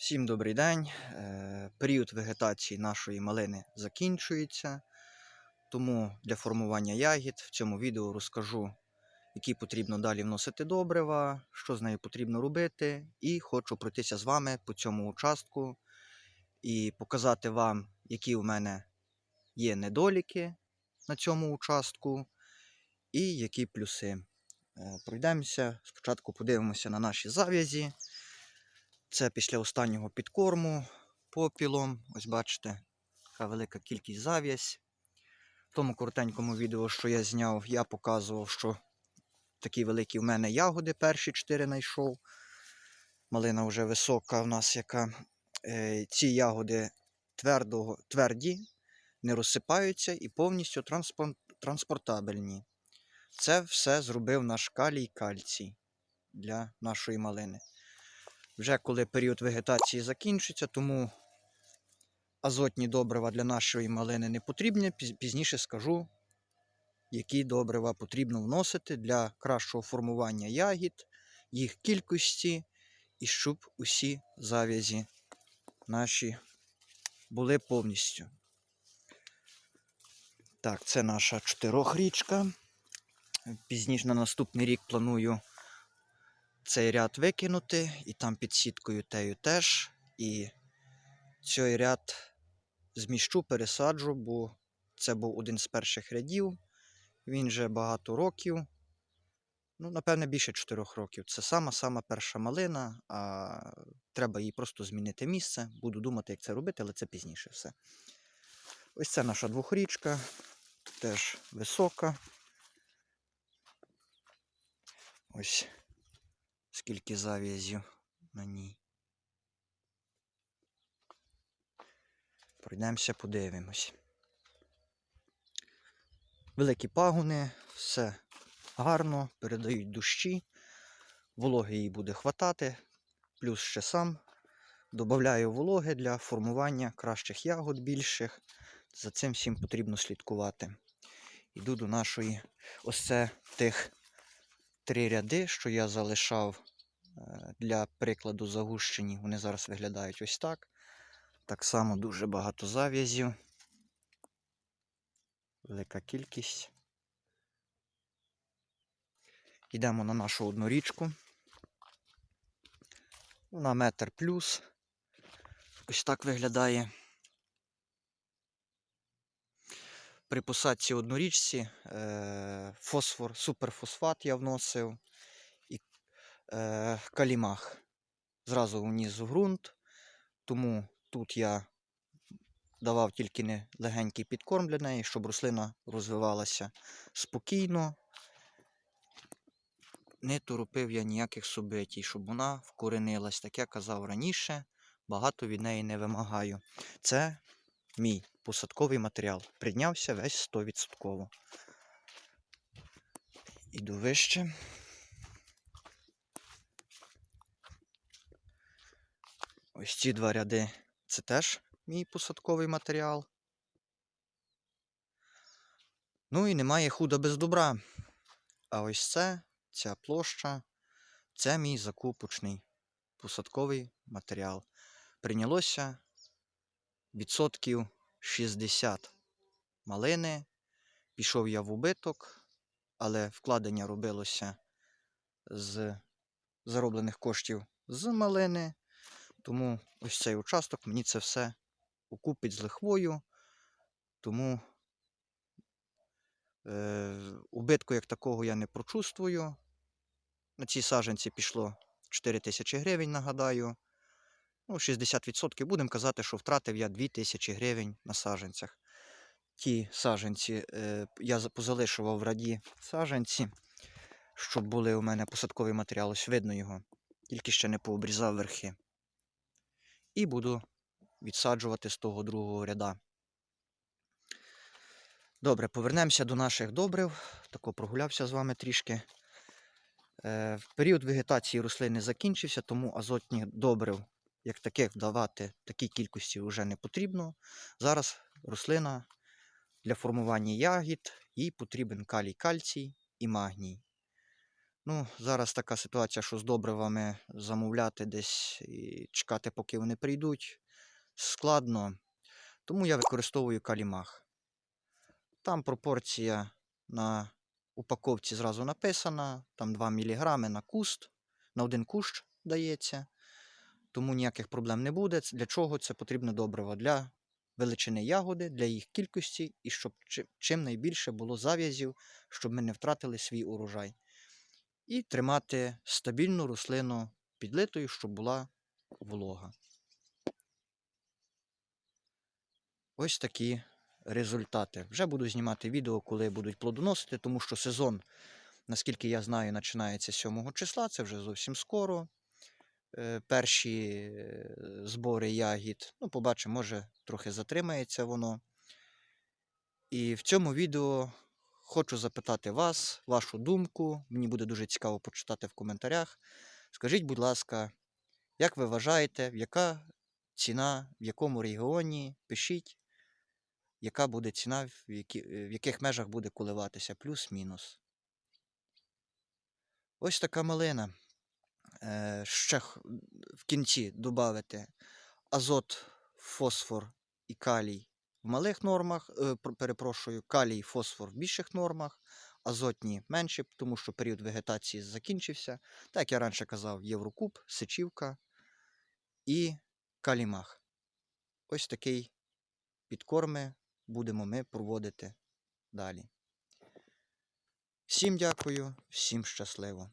Всім добрий день. Е, Період вегетації нашої малини закінчується. Тому для формування ягід в цьому відео розкажу, які потрібно далі вносити добрива, що з нею потрібно робити. І хочу пройтися з вами по цьому участку і показати вам, які у мене є недоліки на цьому участку і які плюси. Е, Пройдемося. Спочатку подивимося на наші зав'язі. Це після останнього підкорму попілом. Ось бачите, така велика кількість зав'язь. В тому коротенькому відео, що я зняв, я показував, що такі великі в мене ягоди перші чотири знайшов. Малина вже висока в нас яка. Е, ці ягоди твердого, тверді, не розсипаються і повністю транспортабельні. Це все зробив наш калій кальцій для нашої малини вже коли період вегетації закінчиться, тому азотні добрива для нашої малини не потрібні. Пізніше скажу, які добрива потрібно вносити для кращого формування ягід, їх кількості і щоб усі зав'язі наші були повністю. Так, це наша чотирьохрічка. Пізніше на наступний рік планую цей ряд викинути, і там під сіткою тею теж. І цей ряд зміщу, пересаджу, бо це був один з перших рядів. Він вже багато років. Ну, напевне, більше 4 років. Це сама-сама перша малина, а треба їй просто змінити місце. Буду думати, як це робити, але це пізніше все. Ось це наша двохрічка, теж висока. Ось скільки зав'язів на ній. Пройдемося, подивимось. Великі пагони, все гарно, передають дощі, вологи їй буде хватати, плюс ще сам додаю вологи для формування кращих ягод більших. За цим всім потрібно слідкувати. Іду до нашої ось це тих три ряди, що я залишав для прикладу загущені. Вони зараз виглядають ось так. Так само дуже багато зав'язів. Велика кількість. Йдемо на нашу одну річку. На метр плюс. Ось так виглядає. При посадці однорічці е, фосфор, суперфосфат я вносив е, калімах. Зразу вніс в ґрунт, тому тут я давав тільки не легенький підкорм для неї, щоб рослина розвивалася спокійно. Не торопив я ніяких собитій, щоб вона вкоренилась. Так я казав раніше, багато від неї не вимагаю. Це мій посадковий матеріал. Прийнявся весь 100%. Іду вище. Ось ці два ряди це теж мій посадковий матеріал. Ну і немає худа без добра. А ось це, ця площа, це мій закупочний посадковий матеріал. Прийнялося відсотків 60 малини. Пішов я в убиток, але вкладення робилося з зароблених коштів з малини. Тому ось цей участок мені це все окупить з лихвою. Тому е, убитку як такого я не прочувствую. На цій саджанці пішло 4 тисячі гривень, нагадаю. Ну, 60% будемо казати, що втратив я 2000 гривень на саджанцях. Ті саджанці е, я позалишував в раді саджанці, щоб були у мене посадковий матеріал, ось видно його, тільки ще не пообрізав верхи. І буду відсаджувати з того другого ряда. Добре, повернемося до наших добрив. Тако прогулявся з вами трішки. Е, період вегетації рослини закінчився, тому азотні добрив як таких давати такій кількості вже не потрібно. Зараз рослина для формування ягід їй потрібен калій кальцій і магній. Ну, зараз така ситуація, що з добривами замовляти десь і чекати, поки вони прийдуть, складно. Тому я використовую калімах. Там пропорція на упаковці зразу написана, там 2 мг на куст, на один кущ дається. Тому ніяких проблем не буде. Для чого це потрібно добриво? Для величини ягоди, для їх кількості і щоб чим найбільше було зав'язів, щоб ми не втратили свій урожай. І тримати стабільну рослину підлитою, щоб була волога. Ось такі результати. Вже буду знімати відео, коли будуть плодоносити, тому що сезон, наскільки я знаю, починається 7 числа, це вже зовсім скоро. Е, Перші е, збори ягід. Ну, побачимо, може трохи затримається воно. І в цьому відео хочу запитати вас, вашу думку. Мені буде дуже цікаво почитати в коментарях. Скажіть, будь ласка, як ви вважаєте, яка ціна, в якому регіоні? Пишіть, яка буде ціна, в, які, е, в яких межах буде коливатися, плюс-мінус. Ось така малина. Е, ще в кінці додати азот, фосфор і калій в малих нормах, е, перепрошую, калій фосфор в більших нормах, азотні менші, тому що період вегетації закінчився. Так як я раніше казав, Єврокуб, сечівка і калімах. Ось такий підкорми будемо ми проводити далі. Всім дякую, всім щасливо.